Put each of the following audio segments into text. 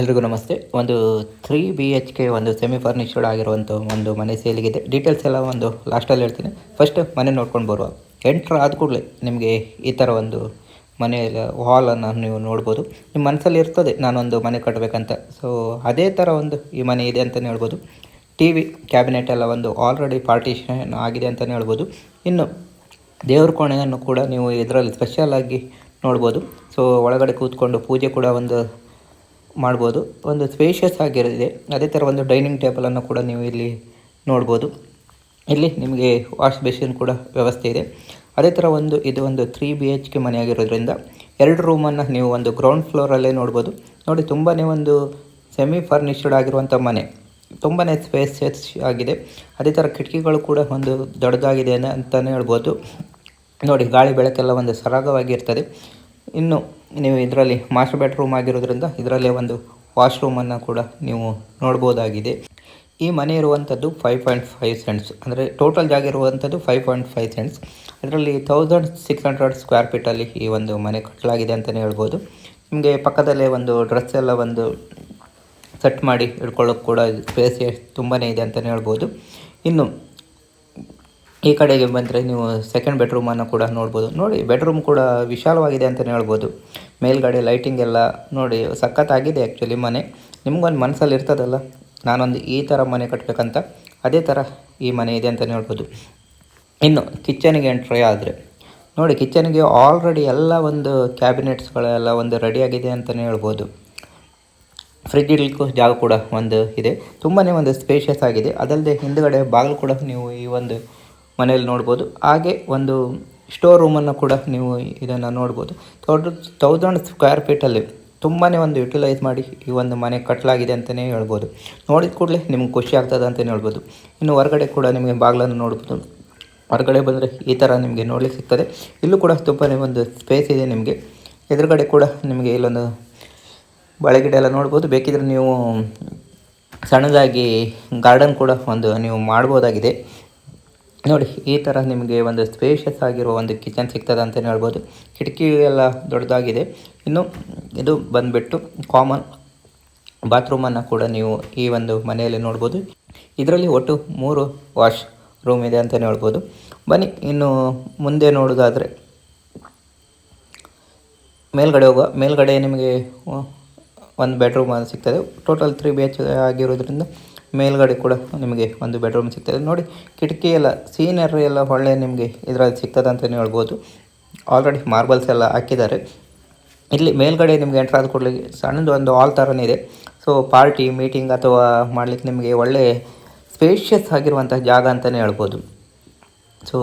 ಎಲ್ರಿಗೂ ನಮಸ್ತೆ. ಒಂದು ತ್ರೀ ಬಿ ಎಚ್ ಕೆ ಒಂದು ಸೆಮಿ ಫರ್ನಿಶ್ಡ್ ಆಗಿರುವಂಥ ಒಂದು ಮನೆ ಸೇಲಿಗಿದೆ. ಡೀಟೇಲ್ಸ್ ಎಲ್ಲ ಒಂದು ಲಾಸ್ಟಲ್ಲಿ ಹೇಳ್ತೀನಿ. ಫಸ್ಟ್ ಮನೆ ನೋಡ್ಕೊಂಡು ಬರುವ. ಎಂಟ್ರ್ ಆದ ಕೂಡಲೇ ನಿಮಗೆ ಈ ಥರ ಒಂದು ಮನೆಯ ಹಾಲನ್ನು ನೀವು ನೋಡ್ಬೋದು. ನಿಮ್ಮ ಮನಸ್ಸಲ್ಲಿ ಇರ್ತದೆ, ನಾನೊಂದು ಮನೆ ಕಟ್ಟಬೇಕಂತ ಸೊ ಅದೇ ಥರ ಒಂದು ಈ ಮನೆ ಇದೆ ಅಂತಲೇ ಹೇಳ್ಬೋದು. ಟಿ ವಿ ಕ್ಯಾಬಿನೆಟ್ ಎಲ್ಲ ಒಂದು ಆಲ್ರೆಡಿ ಪಾರ್ಟಿಷನ್ ಆಗಿದೆ ಅಂತಲೇ ಹೇಳ್ಬೋದು. ಇನ್ನು ದೇವ್ರ ಕೋಣೆಯನ್ನು ಕೂಡ ನೀವು ಇದರಲ್ಲಿ ಸ್ಪೆಷಲ್ ಆಗಿ ನೋಡ್ಬೋದು. ಸೊ ಒಳಗಡೆ ಕೂತ್ಕೊಂಡು ಪೂಜೆ ಕೂಡ ಒಂದು ಮಾಡ್ಬೋದು. ಒಂದು ಸ್ಪೇಷಿಯಸ್ ಆಗಿರಲಿದೆ ಅದೇ ಥರ ಒಂದು ಡೈನಿಂಗ್ ಟೇಬಲನ್ನು ಕೂಡ ನೀವು ಇಲ್ಲಿ ನೋಡ್ಬೋದು. ಇಲ್ಲಿ ನಿಮಗೆ ವಾಶ್ ಬೇಸಿನ್ ಕೂಡ ವ್ಯವಸ್ಥೆ ಇದೆ. ಅದೇ ಥರ ಒಂದು, ಇದು ಒಂದು ತ್ರೀ ಬಿ ಎಚ್ ಕೆ ಮನೆ ಆಗಿರೋದ್ರಿಂದ ಎರಡು ರೂಮನ್ನು ನೀವು ಒಂದು ಗ್ರೌಂಡ್ ಫ್ಲೋರಲ್ಲೇ ನೋಡ್ಬೋದು. ನೋಡಿ ತುಂಬಾ ಒಂದು ಸೆಮಿ ಫರ್ನಿಶ್ಡ್ ಆಗಿರುವಂಥ ಮನೆ. ತುಂಬಾ ಸ್ಪೇಸಿಯಸ್ ಆಗಿದೆ. ಅದೇ ಥರ ಕಿಟಕಿಗಳು ಕೂಡ ಒಂದು ದೊಡ್ಡದಾಗಿದೆ ಅಂತಲೇ ಹೇಳ್ಬೋದು. ನೋಡಿ, ಗಾಳಿ ಬೆಳಕೆಲ್ಲ ಒಂದು ಸರಾಗವಾಗಿ ಇರ್ತದೆ. ಇನ್ನು ನೀವು ಇದರಲ್ಲಿ ಮಾಸ್ಟರ್ ಬೆಡ್ರೂಮ್ ಆಗಿರೋದ್ರಿಂದ ಇದರಲ್ಲೇ ಒಂದು ವಾಶ್ರೂಮನ್ನು ಕೂಡ ನೀವು ನೋಡ್ಬೋದಾಗಿದೆ. ಈ ಮನೆ ಇರುವಂಥದ್ದು ಫೈವ್ ಪಾಯಿಂಟ್ ಫೈವ್ ಸೆಂಟ್ಸ್ ಅಂದರೆ ಟೋಟಲ್ ಜಾಗ ಇರುವಂಥದ್ದು ಫೈವ್ ಪಾಯಿಂಟ್ ಫೈವ್ ಸೆಂಟ್ಸ್ ಅದರಲ್ಲಿ ತೌಸಂಡ್ ಸಿಕ್ಸ್ ಹಂಡ್ರೆಡ್ ಸ್ಕ್ವೇರ್ ಫೀಟಲ್ಲಿ ಈ ಒಂದು ಮನೆ ಕಟ್ಟಲಾಗಿದೆ ಅಂತಲೇ ಹೇಳ್ಬೋದು. ನಿಮಗೆ ಪಕ್ಕದಲ್ಲೇ ಒಂದು ಡ್ರೆಸ್ ಎಲ್ಲ ಒಂದು ಸೆಟ್ ಮಾಡಿ ಇಟ್ಕೊಳ್ಳೋಕೆ ಕೂಡ ಸ್ಪೇಸ್ ತುಂಬಾ ಇದೆ ಅಂತಲೇ ಹೇಳ್ಬೋದು. ಇನ್ನು ಈ ಕಡೆಗೆ ಬಂದರೆ ನೀವು ಸೆಕೆಂಡ್ ಬೆಡ್ರೂಮನ್ನು ಕೂಡ ನೋಡ್ಬೋದು. ನೋಡಿ ಬೆಡ್ರೂಮ್ ಕೂಡ ವಿಶಾಲವಾಗಿದೆ ಅಂತಲೇ ಹೇಳ್ಬೋದು. ಮೇಲ್ಗಡೆ ಲೈಟಿಂಗ್ ಎಲ್ಲ ನೋಡಿ ಸಖತ್ತಾಗಿದೆ ಆ್ಯಕ್ಚುಲಿ ಮನೆ. ನಿಮ್ಗೊಂದು ಮನಸ್ಸಲ್ಲಿ ಇರ್ತದಲ್ಲ, ನಾನೊಂದು ಈ ಥರ ಮನೆ ಕಟ್ಟಬೇಕಂತ ಅದೇ ಥರ ಈ ಮನೆ ಇದೆ ಅಂತಲೇ ಹೇಳ್ಬೋದು. ಇನ್ನು ಕಿಚನ್ಗೆ ಎಂಟ್ರಿ ಆದರೆ, ನೋಡಿ ಕಿಚನ್ಗೆ ಆಲ್ರೆಡಿ ಎಲ್ಲ ಒಂದು ಕ್ಯಾಬಿನೆಟ್ಸ್ಗಳೆಲ್ಲ ಒಂದು ರೆಡಿಯಾಗಿದೆ ಅಂತಲೇ ಹೇಳ್ಬೋದು. ಫ್ರಿಜ್ ಇಡಲಿಕ್ಕೂ ಜಾಗ ಕೂಡ ಒಂದು ಇದೆ. ತುಂಬಾ ಒಂದು ಸ್ಪೇಷಿಯಸ್ ಆಗಿದೆ. ಅದಲ್ಲದೆ ಹಿಂದುಗಡೆ ಬಾಗಿಲು ಕೂಡ ನೀವು ಈ ಒಂದು ಮನೆಯಲ್ಲಿ ನೋಡ್ಬೋದು. ಹಾಗೆ ಒಂದು ಸ್ಟೋರ್ ರೂಮನ್ನು ಕೂಡ ನೀವು ಇದನ್ನು ನೋಡ್ಬೋದು. ದೊಡ್ಡ ತೌಸಂಡ್ ಸ್ಕ್ವೇರ್ ಫೀಟಲ್ಲಿ ತುಂಬಾ ಒಂದು ಯುಟಿಲೈಸ್ ಮಾಡಿ ಈ ಒಂದು ಮನೆ ಕಟ್ಟಲಾಗಿದೆ ಅಂತಲೇ ಹೇಳ್ಬೋದು. ನೋಡಿದ ಕೂಡಲೇ ನಿಮ್ಗೆ ಖುಷಿ ಆಗ್ತದೆ ಅಂತಲೇ ಹೇಳ್ಬೋದು. ಇನ್ನು ಹೊರಗಡೆ ಕೂಡ ನಿಮಗೆ ಬಾಗಿಲನ್ನು ನೋಡ್ಬೋದು. ಹೊರಗಡೆ ಬಂದರೆ ಈ ಥರ ನಿಮಗೆ ನೋಡಲಿಕ್ಕೆ ಸಿಗ್ತದೆ. ಇಲ್ಲೂ ಕೂಡ ತುಂಬಾ ಒಂದು ಸ್ಪೇಸ್ ಇದೆ ನಿಮಗೆ. ಎದುರುಗಡೆ ಕೂಡ ನಿಮಗೆ ಇಲ್ಲೊಂದು ಬಾಳೆಗಿಡ ಎಲ್ಲ ನೋಡ್ಬೋದು. ಬೇಕಿದ್ರೆ ನೀವು ಸಣ್ಣದಾಗಿ ಗಾರ್ಡನ್ ಕೂಡ ಒಂದು ನೀವು ಮಾಡ್ಬೋದಾಗಿದೆ. ನೋಡಿ, ಈ ಥರ ನಿಮಗೆ ಒಂದು ಸ್ಪೇಷಸ್ ಆಗಿರುವ ಒಂದು ಕಿಚನ್ ಸಿಗ್ತದೆ ಅಂತಲೇ ಹೇಳ್ಬೋದು. ಕಿಟಕಿ ಎಲ್ಲ ದೊಡ್ಡದಾಗಿದೆ. ಇನ್ನು ಇದು ಬಂದುಬಿಟ್ಟು ಕಾಮನ್ ಬಾತ್ರೂಮನ್ನು ಕೂಡ ನೀವು ಈ ಒಂದು ಮನೆಯಲ್ಲಿ ನೋಡ್ಬೋದು. ಇದರಲ್ಲಿ ಒಟ್ಟು ಮೂರು ವಾಶ್ ರೂಮ್ ಇದೆ ಅಂತಲೇ ಹೇಳ್ಬೋದು. ಬನ್ನಿ, ಇನ್ನು ಮುಂದೆ ನೋಡೋದಾದರೆ ಮೇಲ್ಗಡೆ ಹೋಗುವ, ಮೇಲ್ಗಡೆ ನಿಮಗೆ ಒಂದು ಬೆಡ್ರೂಮ್ ಸಿಗ್ತದೆ. ಟೋಟಲ್ ತ್ರೀ ಬಿ ಎಚ್ ಆಗಿರೋದ್ರಿಂದ ಮೇಲ್ಗಡೆ ಕೂಡ ನಿಮಗೆ ಒಂದು ಬೆಡ್ರೂಮ್ ಸಿಗ್ತದೆ. ನೋಡಿ, ಕಿಟಕಿ ಎಲ್ಲ ಸೀನರಿ ಎಲ್ಲ ಒಳ್ಳೆ ನಿಮಗೆ ಇದರಲ್ಲಿ ಸಿಗ್ತದೆ ಅಂತಲೇ ಹೇಳ್ಬೋದು. ಆಲ್ರೆಡಿ ಮಾರ್ಬಲ್ಸ್ ಎಲ್ಲ ಹಾಕಿದ್ದಾರೆ. ಇಲ್ಲಿ ಮೇಲ್ಗಡೆ ನಿಮಗೆ ಎಂಟ್ರ್ ಆದ ಕೂಡಲೇ ಸಣ್ಣದು ಒಂದು ಹಾಲ್ ಥರನೇ ಇದೆ. ಸೊ ಪಾರ್ಟಿ ಮೀಟಿಂಗ್ ಅಥವಾ ಮಾಡಲಿಕ್ಕೆ ನಿಮಗೆ ಒಳ್ಳೆ ಸ್ಪೇಷಿಯಸ್ ಆಗಿರುವಂಥ ಜಾಗ ಅಂತಲೇ ಹೇಳ್ಬೋದು. ಸೊ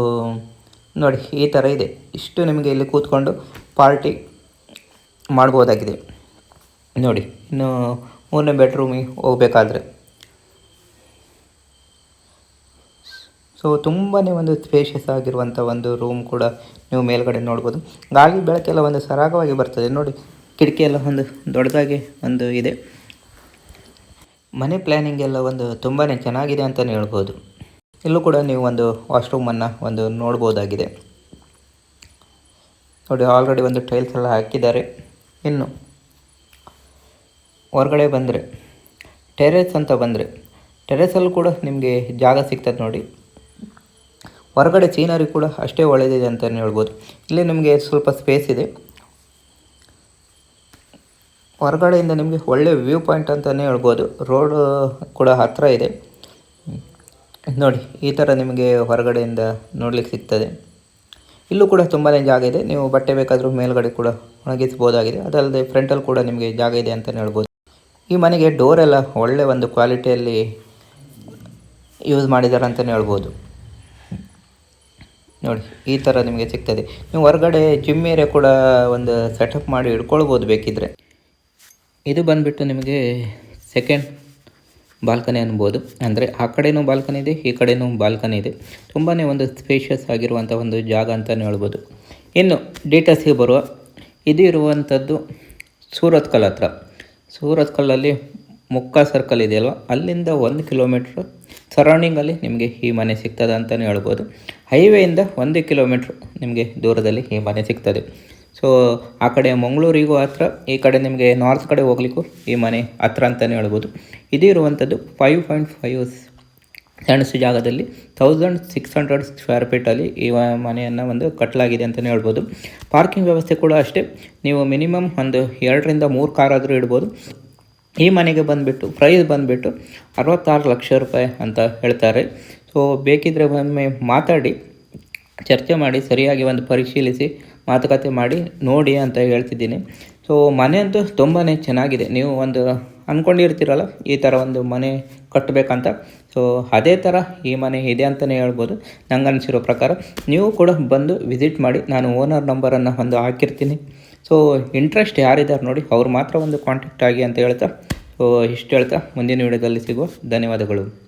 ನೋಡಿ, ಈ ಥರ ಇದೆ. ಇಷ್ಟು ನಿಮಗೆ ಇಲ್ಲಿ ಕೂತ್ಕೊಂಡು ಪಾರ್ಟಿ ಮಾಡ್ಬೋದಾಗಿದೆ. ನೋಡಿ, ಇನ್ನು ಮೂರನೇ ಬೆಡ್ರೂಮಿಗೆ ಹೋಗಬೇಕಾದ್ರೆ ಸೊ ತುಂಬಾ ಒಂದು ಸ್ಪೇಷಿಯಸ್ ಆಗಿರುವಂಥ ಒಂದು ರೂಮ್ ಕೂಡ ನೀವು ಮೇಲ್ಗಡೆ ನೋಡ್ಬೋದು. ಗಾಳಿ ಬೆಳಕೆಲ್ಲ ಒಂದು ಸರಾಗವಾಗಿ ಬರ್ತದೆ. ನೋಡಿ, ಕಿಟಕಿ ಎಲ್ಲ ಒಂದು ದೊಡ್ಡದಾಗಿ ಒಂದು ಇದೆ. ಮನೆ ಪ್ಲ್ಯಾನಿಂಗ್ ಎಲ್ಲ ಒಂದು ತುಂಬಾ ಚೆನ್ನಾಗಿದೆ ಅಂತಲೇ ಹೇಳ್ಬೋದು. ಇಲ್ಲೂ ಕೂಡ ನೀವು ಒಂದು ವಾಶ್ರೂಮನ್ನು ಒಂದು ನೋಡ್ಬೋದಾಗಿದೆ. ನೋಡಿ ಆಲ್ರೆಡಿ ಒಂದು ಟೈಲ್ಸ್ ಎಲ್ಲ ಹಾಕಿದ್ದಾರೆ. ಇನ್ನು ಹೊರಗಡೆ ಬಂದರೆ ಟೆರೇಸ್ ಅಂತ ಬಂದರೆ ಟೆರೆಸಲ್ಲೂ ಕೂಡ ನಿಮಗೆ ಜಾಗ ಸಿಗ್ತದೆ ನೋಡಿ. ಹೊರಗಡೆ ಸೀನರಿ ಕೂಡ ಅಷ್ಟೇ ಒಳ್ಳೆಯದಿದೆ ಅಂತಲೇ ಹೇಳ್ಬೋದು. ಇಲ್ಲಿ ನಿಮಗೆ ಸ್ವಲ್ಪ ಸ್ಪೇಸ್ ಇದೆ. ಹೊರಗಡೆಯಿಂದ ನಿಮಗೆ ಒಳ್ಳೆ ವ್ಯೂ ಪಾಯಿಂಟ್ ಅಂತಲೇ ಹೇಳ್ಬೋದು. ರೋಡ್ ಕೂಡ ಹತ್ತಿರ ಇದೆ. ನೋಡಿ, ಈ ಥರ ನಿಮಗೆ ಹೊರಗಡೆಯಿಂದ ನೋಡಲಿಕ್ಕೆ ಸಿಗ್ತದೆ. ಇಲ್ಲೂ ಕೂಡ ತುಂಬಾ ಜಾಗ ಇದೆ. ನೀವು ಬಟ್ಟೆ ಬೇಕಾದರೂ ಮೇಲ್ಗಡೆ ಕೂಡ ಒಣಗಿಸ್ಬೋದಾಗಿದೆ ಅದಲ್ಲದೆ ಫ್ರಂಟಲ್ಲಿ ಕೂಡ ನಿಮಗೆ ಜಾಗ ಇದೆ ಅಂತಲೇ ಹೇಳ್ಬೋದು. ಈ ಮನೆಗೆ ಡೋರೆಲ್ಲ ಒಳ್ಳೆ ಒಂದು ಕ್ವಾಲಿಟಿಯಲ್ಲಿ ಯೂಸ್ ಮಾಡಿದ್ದಾರೆ ಅಂತಲೇ ಹೇಳ್ಬೋದು. ನೋಡಿ, ಈ ಥರ ನಿಮಗೆ ಸಿಗ್ತದೆ. ನೀವು ಹೊರಗಡೆ ಜಿಮ್ ಏರಿಯಾ ಕೂಡ ಒಂದು ಸೆಟಪ್ ಮಾಡಿ ಇಟ್ಕೊಳ್ಬೋದು ಬೇಕಿದ್ದರೆ ಇದು ಬಂದುಬಿಟ್ಟು ನಿಮಗೆ ಸೆಕೆಂಡ್ ಬಾಲ್ಕನಿ ಅನ್ಬೋದು. ಅಂದರೆ ಆ ಕಡೆನೂ ಬಾಲ್ಕನಿ ಇದೆ, ಈ ಕಡೆನೂ ಬಾಲ್ಕನಿ ಇದೆ. ತುಂಬಾ ಒಂದು ಸ್ಪೇಷಿಯಸ್ ಆಗಿರುವಂಥ ಒಂದು ಜಾಗ ಅಂತಲೇ ಹೇಳ್ಬೋದು. ಇನ್ನು ಡೀಟೇಲ್ಸ್ಗೆ ಬರುವ, ಇದು ಇರುವಂಥದ್ದು ಸೂರತ್ಕಲ್ ಹತ್ರ. ಸೂರತ್ಕಲ್ಲಲ್ಲಿ ಮುಕ್ಕ ಸರ್ಕಲ್ ಇದೆಯಲ್ವ? ಅಲ್ಲಿಂದ ಒಂದು ಕಿಲೋಮೀಟ್ರ್ ಸರೌಂಡಿಂಗಲ್ಲಿ ನಿಮಗೆ ಈ ಮನೆ ಸಿಗ್ತದೆ ಅಂತಲೇ ಹೇಳ್ಬೋದು. ಹೈವೇಯಿಂದ ಒಂದು ಕಿಲೋಮೀಟ್ರ್ ನಿಮಗೆ ದೂರದಲ್ಲಿ ಈ ಮನೆ ಸಿಗ್ತದೆ. ಸೊ ಆ ಕಡೆ ಮಂಗಳೂರಿಗೂ ಹತ್ರ, ಈ ಕಡೆ ನಿಮಗೆ ನಾರ್ತ್ ಕಡೆ ಹೋಗ್ಲಿಕ್ಕೂ ಈ ಮನೆ ಹತ್ರ ಅಂತಲೇ ಹೇಳ್ಬೋದು. ಇದು ಇರುವಂಥದ್ದು ಫೈವ್ ಪಾಯಿಂಟ್ ಫೈವ್ ಸೆಣಸು ಜಾಗದಲ್ಲಿ ತೌಸಂಡ್ ಸಿಕ್ಸ್ ಹಂಡ್ರೆಡ್ ಸ್ಕ್ವೇರ್ ಫೀಟಲ್ಲಿ ಈ ಮನೆಯನ್ನು ಒಂದು ಕಟ್ಟಲಾಗಿದೆ ಅಂತಲೇ ಹೇಳ್ಬೋದು. ಪಾರ್ಕಿಂಗ್ ವ್ಯವಸ್ಥೆ ಕೂಡ ಅಷ್ಟೇ. ನೀವು ಮಿನಿಮಮ್ ಒಂದು ಎರಡರಿಂದ ಮೂರು ಕಾರಾದರೂ ಇಡ್ಬೋದು. ಈ ಮನೆಗೆ ಬಂದುಬಿಟ್ಟು ಪ್ರೈಸ್ ಬಂದುಬಿಟ್ಟು ಅರವತ್ತಾರು ಲಕ್ಷ ರೂಪಾಯಿ ಅಂತ ಹೇಳ್ತಾರೆ. ಸೊ ಬೇಕಿದ್ದರೆ ಒಮ್ಮೆ ಮಾತಾಡಿ, ಚರ್ಚೆ ಮಾಡಿ, ಸರಿಯಾಗಿ ಒಂದು ಪರಿಶೀಲಿಸಿ, ಮಾತುಕತೆ ಮಾಡಿ, ನೋಡಿ ಅಂತ ಹೇಳ್ತಿದ್ದೀನಿ. ಸೊ ಮನೆ ಅಂತೂ ತುಂಬಾ ಚೆನ್ನಾಗಿದೆ. ನೀವು ಒಂದು ಅಂದ್ಕೊಂಡಿರ್ತೀರಲ್ಲ ಈ ಥರ ಒಂದು ಮನೆ ಕಟ್ಟಬೇಕಂತ. ಸೊ ಅದೇ ಥರ ಈ ಮನೆ ಇದೆ ಅಂತಲೇ ಹೇಳ್ಬೋದು, ನಂಗೆ ಅನಿಸಿರೋ ಪ್ರಕಾರ. ನೀವು ಕೂಡ ಬಂದು ವಿಸಿಟ್ ಮಾಡಿ, ನಾನು ಓನರ್ ನಂಬರನ್ನು ಒಂದು ಹಾಕಿರ್ತೀನಿ. ಸೊ ಇಂಟ್ರೆಸ್ಟ್ ಯಾರಿದ್ದಾರೆ ನೋಡಿ, ಅವ್ರು ಮಾತ್ರ ಒಂದು ಕಾಂಟ್ಯಾಕ್ಟ್ ಆಗಿ ಅಂತ ಹೇಳ್ತಾ ಇಷ್ಟು ಹೇಳ್ತಾ ಮುಂದಿನ ವಿಡಿಯೋದಲ್ಲಿ ಸಿಗುವ ಧನ್ಯವಾದಗಳು.